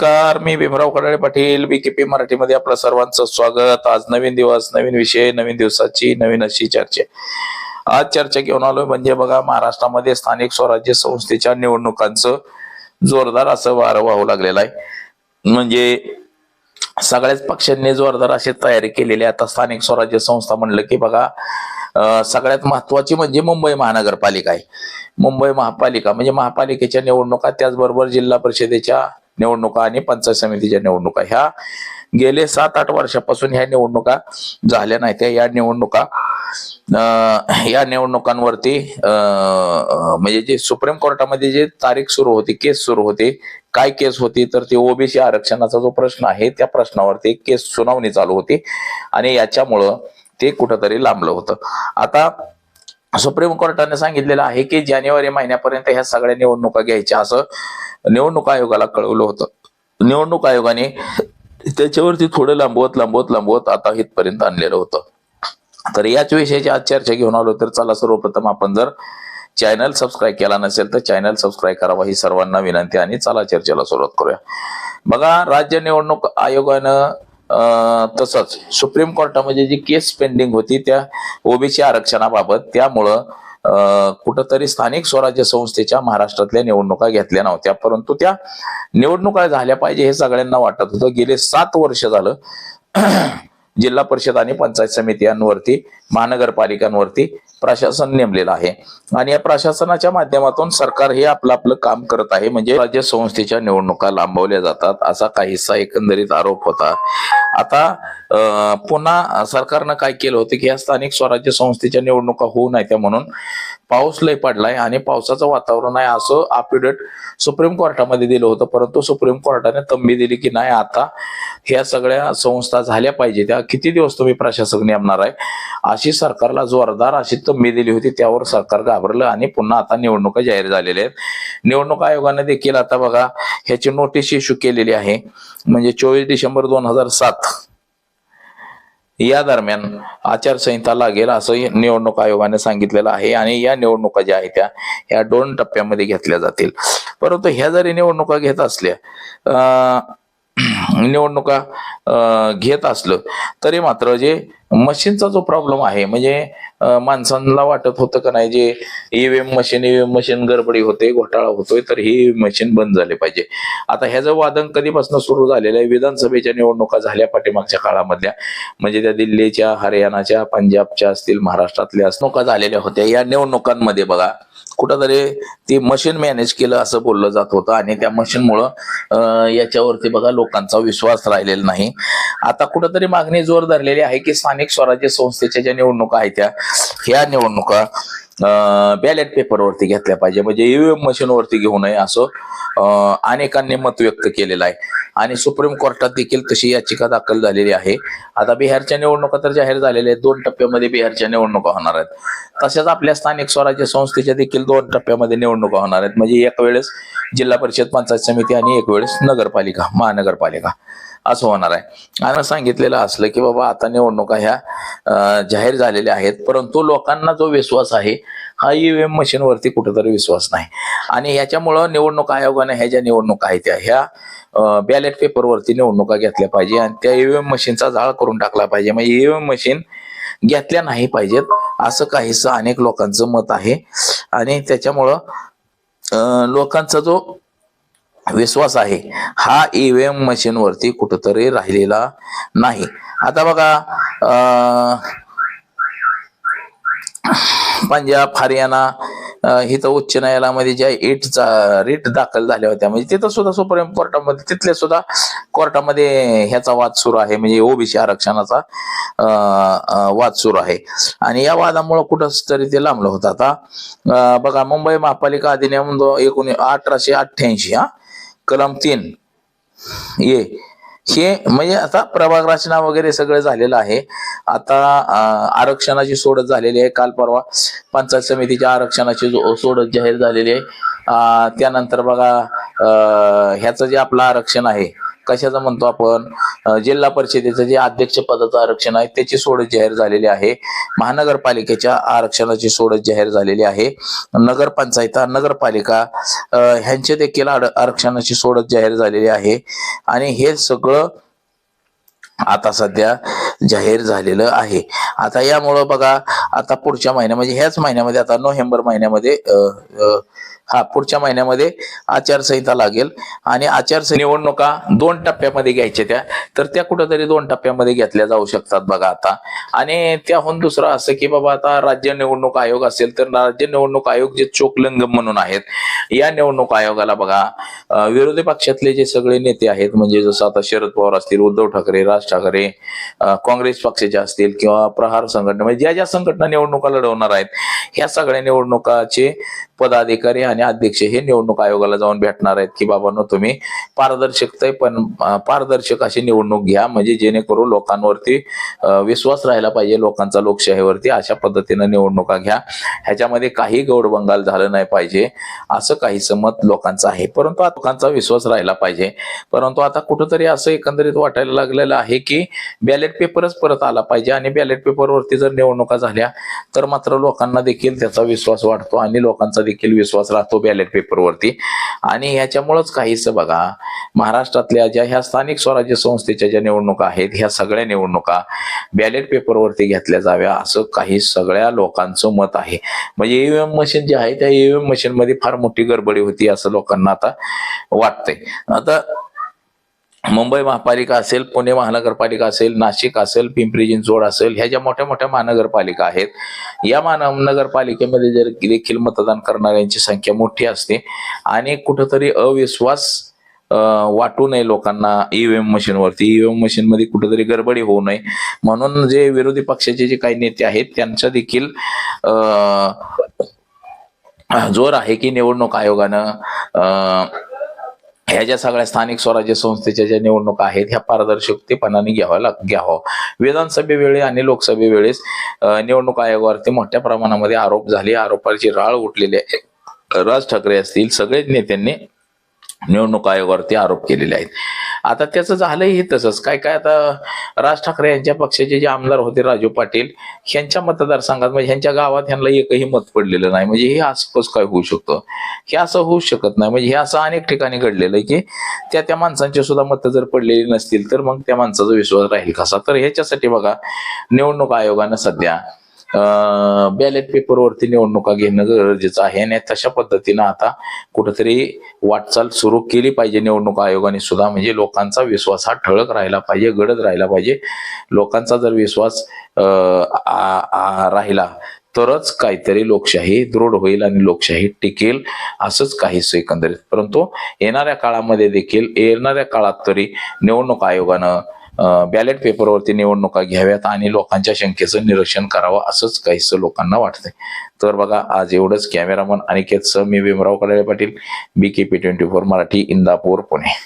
नमस्कार मी भीमराव कडाळे पाटील बीकेपी मराठीमध्ये आपलं सर्वांचं स्वागत. आज नवीन दिवस नवीन विषय नवीन दिवसाची नवीन अशी चर्चा. आज चर्चा घेऊन आलोय म्हणजे बघा महाराष्ट्रामध्ये स्थानिक स्वराज्य संस्थेच्या निवडणुकांचं जोरदार असं वारं वाहू लागलेलं आहे. म्हणजे सगळ्याच पक्षांनी जोरदार अशी तयारी केलेली आहे. आता स्थानिक स्वराज्य संस्था म्हणलं की बघा सगळ्यात महत्वाची म्हणजे मुंबई महानगरपालिका आहे. मुंबई महापालिका म्हणजे महापालिकेच्या निवडणुका त्याचबरोबर जिल्हा परिषदेच्या निवडणुका आणि पंचायत समितीच्या निवडणुका. ह्या गेले सात आठ वर्षापासून ह्या निवडणुका झाल्या नाहीत. या निवडणुका अं, या निवडणुकांवरती अं, म्हणजे जे सुप्रीम कोर्टामध्ये जे तारीख सुरू होती केस सुरू होती काय केस होती तर ते ओबीसी आरक्षणाचा जो प्रश्न आहे त्या प्रश्नावरती केस सुनावणी चालू होती आणि याच्यामुळं ते कुठंतरी लांबलं होतं. आता सुप्रीम कोर्टाने सांगितलेलं आहे की जानेवारी महिन्यापर्यंत ह्या सगळ्या निवडणुका घ्यायच्या असं निवडणूक आयोगाला कळवलं होतं. निवडणूक आयोगाने त्याच्यावरती थोडं लांबवत लांबवत लांबवत आता इथपर्यंत आणलेलं होतं. तर याच विषयाची आज चर्चा घेऊन आलो तर चला सर्वप्रथम आपण जर चॅनल सबस्क्राईब केला नसेल तर चॅनल सबस्क्राईब करावा ही सर्वांना विनंती आणि चला चर्चेला सुरुवात करूया. बघा राज्य निवडणूक आयोगानं तसंच सुप्रीम कोर्टामध्ये जी केस पेंडिंग होती त्या ओबीसी आरक्षणाबाबत त्यामुळं कुठंतरी स्थानिक स्वराज्य संस्थेच्या महाराष्ट्रातल्या निवडणुका घेतल्या नव्हत्या. परंतु त्या निवडणुका झाल्या पाहिजे हे सगळ्यांना वाटत होतं. गेले सात वर्ष झालं जिल्हा परिषद आणि पंचायत समित्यांवरती महानगरपालिकांवरती प्रशासन नेमलेलं आहे. आणि या प्रशासनाच्या माध्यमातून सरकार हे आपलं आपलं काम करत आहे. म्हणजे राज्य संस्थेच्या निवडणुका लांबवल्या जातात. असा काहीसा एकंदरीत आरोप होता. आता पुन्हा सरकारनं काय केलं होतं की या स्थानिक स्वराज्य संस्थेच्या निवडणुका होऊ नये त्या म्हणून पाऊस लय पडलाय आणि पावसाचं वातावरण आहे असं अपिडेट सुप्रीम कोर्टामध्ये दिलं होतं. परंतु सुप्रीम कोर्टाने तंबी दिली की नाही आता ह्या सगळ्या संस्था झाल्या पाहिजे. त्या किती दिवस तुम्ही प्रशासक नेमणार आहे? अशी सरकारला जोरदार अशी तंबी दिली होती. त्यावर सरकार घाबरलं आणि पुन्हा आता निवडणुका जाहीर झालेल्या आहेत. निवडणूक आयोगाने देखील आता बघा ह्याची नोटीस इश्यू केलेली आहे. म्हणजे चोवीस डिसेंबर दोन हजार सात या दरम्यान आचारसंहिता लागेल असं निवडणूक आयोगाने सांगितलेलं आहे आणि या निवडणुका ज्या आहेत त्या ह्या दोन टप्प्यामध्ये घेतल्या जातील. परंतु ह्या जरी निवडणुका घेत असल्या अं, निवडणुका घेत असलं तरी मात्र जे मशीनचा जो प्रॉब्लेम आहे म्हणजे माणसांना वाटत होतं का नाही जे ईव्हीएम मशीन ईव्हीएम मशीन गडबडी होते घोटाळा होतोय तर ही मशीन बंद झाले पाहिजे. आता ह्याचं वादन कधीपासून सुरू झालेलं आहे विधानसभेच्या निवडणुका झाल्या पाठीमागच्या काळामधल्या म्हणजे त्या दिल्लीच्या हरियाणाच्या पंजाबच्या असतील महाराष्ट्रातल्या निवडणुका झालेल्या होत्या. या निवडणुकांमध्ये बघा कुठंतरी ते मशीन मॅनेज केलं असं बोललं जात होतं. आणि त्या मशीनमुळं याच्यावरती बघा लोकांचा विश्वास राहिलेला नाही. आता कुठंतरी मागणी जोर धरलेली आहे की स्थानिक स्वराज्य संस्थेच्या ज्या निवडणुका आहेत त्या ह्या निवडणुका बॅलेट पेपरवरती घेतल्या पाहिजे. म्हणजे ईव्हीएम मशीनवरती घेऊ नये असं अनेकांनी मत व्यक्त केलेलं आहे. आणि सुप्रीम कोर्टात देखील तशी याचिका दाखल झालेली आहे. आता बिहारच्या निवडणुका तर जाहीर झालेल्या आहेत. दोन टप्प्यामध्ये बिहारच्या निवडणुका होणार आहेत. तसेच आपल्या स्थानिक स्वराज्य संस्थेच्या देखील दोन टप्प्यामध्ये निवडणुका होणार आहेत. म्हणजे एक वेळेस जिल्हा परिषद पंचायत समिती आणि एक वेळेस नगरपालिका महानगरपालिका. असं होणार आहे. आणि सांगितलेलं असलं की बाबा आता निवडणुका ह्या जाहीर झालेल्या आहेत परंतु लोकांना जो विश्वास आहे हा ईव्हीएम मशीनवरती कुठेतरी विश्वास नाही. आणि ह्याच्यामुळं निवडणूक आयोगाने ह्या ज्या निवडणुका आहेत त्या ह्या बॅलेट पेपरवरती निवडणुका घेतल्या पाहिजे आणि त्या ईव्हीएम मशीनचा जाळ करून टाकला पाहिजे. मग ईव्हीएम मशीन घेतल्या नाही पाहिजेत असं काहीसं अनेक लोकांचं मत आहे. आणि त्याच्यामुळं लोकांचा जो विश्वास आहे. हा ईव्हीएम मशीनवरती कुठंतरी राहिलेला नाही. आता बघा पंजाब हरियाणा इथं उच्च न्यायालयामध्ये ज्या एटचा रेट दाखल झाल्या होत्या म्हणजे तिथं सुद्धा सुप्रीम कोर्टामध्ये तिथल्या सुद्धा कोर्टामध्ये ह्याचा वाद सुरू आहे म्हणजे ओबीसी आरक्षणाचा वाद सुरू आहे. आणि या वादामुळे कुठंच तरी ते लांबलं होतं. आता बघा मुंबई महापालिका अधिनियम एकोणी अठराशे अठ्ठ्याऐंशी हा कलम तीन. ये. हे म्हणजे आता प्रभाग रचना वगैरे सगळं झालेलं आहे. आता आरक्षणाची सोडत झालेली आहे. काल परवा पंचायत समितीच्या आरक्षणाची जो- सोडत जाहीर झालेली आहे. त्यानंतर बघा ह्याचं जे आपलं आरक्षण आहे कशाचा म्हणतो आपण जिल्हा परिषदेचं जे अध्यक्ष पदाचं आरक्षण आहे त्याची सोडत जाहीर झालेली आहे. महानगरपालिकेच्या आरक्षणाची सोडत जाहीर झालेली आहे. नगरपंचायत नगरपालिका ह्यांचे देखील आरक्षणाची सोडत जाहीर झालेली आहे. आणि हे सगळं आता सध्या जाहीर झालेलं आहे. आता यामुळं बघा आता पुढच्या महिन्या म्हणजे ह्याच महिन्यामध्ये आता नोव्हेंबर महिन्यामध्ये अं हा पुढच्या महिन्यामध्ये आचारसंहिता लागेल. आणि आचारसंहिता निवडणुका दोन टप्प्यामध्ये घ्यायच्या त्या. तर त्या कुठंतरी दोन टप्प्यामध्ये घेतल्या जाऊ शकतात बघा आता. आणि त्याहून दुसरं असं की बाबा आता राज्य निवडणूक आयोग असेल तर राज्य निवडणूक आयोग जे चोकलंगम म्हणून आहेत या निवडणूक आयोगाला बघा विरोधी पक्षातले जे सगळे नेते आहेत म्हणजे जसं आता शरद पवार असतील उद्धव ठाकरे राज ठाकरे काँग्रेस पक्षाचे असतील किंवा प्रहार संघटना म्हणजे ज्या ज्या संघटना निवडणुका लढवणार आहेत ह्या सगळ्या निवडणुकाचे पदाधिकारी आणि अध्यक्ष हे निवडणूक आयोगाला जाऊन भेटणार आहेत की बाबांनो तुम्ही पारदर्शकता पण पारदर्शक अशी निवडणूक घ्या म्हणजे जेणेकरून लोकांवरती विश्वास राहिला पाहिजे लोकांचा लोकशाहीवरती अशा पद्धतीनं निवडणुका घ्या. ह्याच्यामध्ये काही गौडबंगाल झालं नाही पाहिजे. असं काहीसं मत लोकांचं आहे. परंतु लोकांचा विश्वास राहिला पाहिजे. परंतु आता कुठंतरी असं एकंदरीत वाटायला लागलेलं आहे की बॅलेट पेपरच परत आला पाहिजे आणि बॅलेट पेपरवरती जर निवडणुका झाल्या तर मात्र लोकांना देखील त्याचा विश्वास वाढतो आणि लोकांचा देखील विश्वास राहतो बॅलेट पेपरवरती आणि ह्याच्यामुळंच काहीच बघा महाराष्ट्रातल्या ज्या ह्या स्थानिक स्वराज्य संस्थेच्या ज्या निवडणुका आहेत ह्या सगळ्या निवडणुका बॅलेट पेपरवरती घेतल्या जाव्या असं काही सगळ्या लोकांचं मत आहे. म्हणजे ईव्हीएम मशीन जे आहे त्या ईव्हीएम मशीन मध्ये फार मोठी गडबडी होती असं लोकांना आता वाटतंय. आता मुंबई महापालिका असेल पुणे महानगरपालिका असेल नाशिक असेल पिंपरी चिंचवड असेल ह्या ज्या मोठ्या मोठ्या महानगरपालिका आहेत या महानगरपालिकेमध्ये जर देखील मतदान करणाऱ्यांची संख्या मोठी असते आणि कुठंतरी अविश्वास वाटू नये लोकांना ईव्हीएम मशीनवरती. ईव्हीएम मशीनमध्ये कुठेतरी गडबडी होऊ नये. म्हणून जे विरोधी पक्षाचे जे काही नेते आहेत त्यांचा देखील जोर आहे की निवडणूक आयोगानं ह्या ज्या सगळ्या स्थानिक स्वराज्य संस्थेच्या ज्या निवडणुका आहेत ह्या पारदर्शकतेपणाने घ्याव्या लाग घ्यावं. विधानसभेवेळी आणि लोकसभेवेळेस निवडणूक आयोगावरती मोठ्या प्रमाणामध्ये आरोप झाले. आरोपाची राळ उठलेली आहे. राज ठाकरे असतील सगळेच नेत्यांनी निवडणूक आयोगावरती आरोप केलेले आहेत. आता त्याचं झालंही हे तसंच. काय काय आता राज ठाकरे यांच्या पक्षाचे जे आमदार होते राजू पाटील ह्यांच्या मतदारसंघात म्हणजे ह्यांच्या गावात ह्यांना एकही मत पडलेलं नाही. म्हणजे हे असं कसं काय होऊ शकतं? हे असं होऊ शकत नाही. म्हणजे हे असं अनेक ठिकाणी घडलेलं आहे की त्या त्या माणसांची सुद्धा मतं जर पडलेली नसतील तर मग त्या माणसाचा विश्वास राहील कसा? तर ह्याच्यासाठी बघा निवडणूक आयोगानं सध्या बॅलेट पेपरवरती निवडणुका घेणं गरजेचं आहे आणि तशा पद्धतीनं आता कुठंतरी वाटचाल सुरू केली पाहिजे निवडणूक आयोगाने सुद्धा. म्हणजे लोकांचा विश्वास हा ठळक राहिला पाहिजे गडद राहिला पाहिजे. लोकांचा जर विश्वास राहिला तरच काहीतरी लोकशाही दृढ होईल आणि लोकशाही टिकेल असंच काहीच एकंदरीत. परंतु येणाऱ्या काळामध्ये देखील येणाऱ्या काळात तरी निवडणूक आयोगानं बॅलेट पेपरवरती निवडणुका घ्याव्यात आणि लोकांच्या शंकेचं निरीक्षण करावं असंच काहीसं लोकांना वाटतंय. तर बघा आज एवढंच. कॅमेरामन अनिकेत सह मी Bhimrao Kadale Patil B K P twenty four Marathi Indapur Pune.